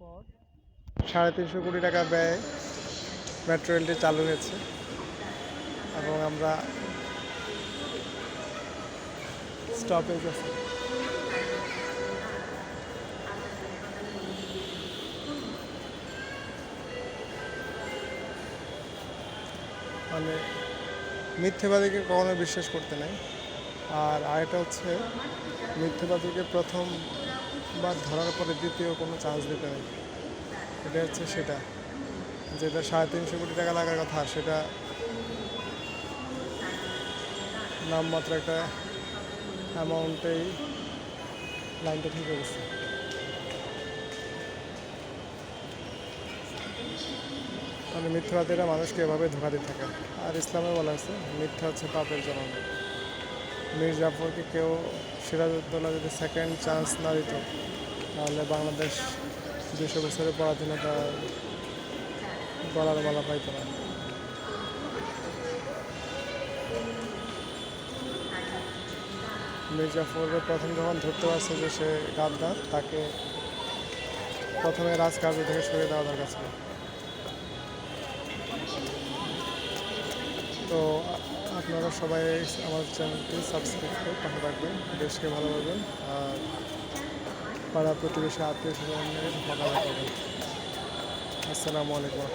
পর। সাড়ে তিনশো কোটি টাকা ব্যয়ে মেট্রো রেলটি চালু হয়েছে এবং আমরা স্টপেজ আছে। মানে মিথ্যেবাদীকে কখনো বিশ্বাস করতে নাই। আর আরেকটা হচ্ছে মিথ্যেবাদীকে প্রথম বার ধরার পরে দ্বিতীয় কোনো চান্স দিতে নেই এটা হচ্ছে সেটা। যেটা সাড়ে তিনশো কোটি টাকা লাগার কথা, সেটা নামমাত্র একটা অ্যামাউন্টেই লাইনটা ঠিক হয়ে গেছে মানে মিথ্যাবাদীরা মানুষকে এভাবে ধোকা দিয়ে থাকে। আর ইসলামে বলা আছে মিথ্যা হচ্ছে পাপের জন্ম মীর জাফরকে কেউ সিরাজউদ্দৌলা যদি সেকেন্ড চান্স না দিত, তাহলে বাংলাদেশ দুশো বছরের পরাধীনতা গলার মালা পাইত না। মীর জাফরের প্রথম যখন ধরতে পারছে যে সে গাদ্দার, তাকে প্রথমে রাজকার্য থেকে সরিয়ে দেওয়া দরকার ছিল। তো আপনারা সবাই আমার চ্যানেলটি সাবস্ক্রাইব করে পাশে রাখবেন দেশকে ভালোবাসবেন আর পাড়া প্রতিবেশী আত্মীয় স্বজনের ভালো রাখবেন আসসালামু আলাইকুম।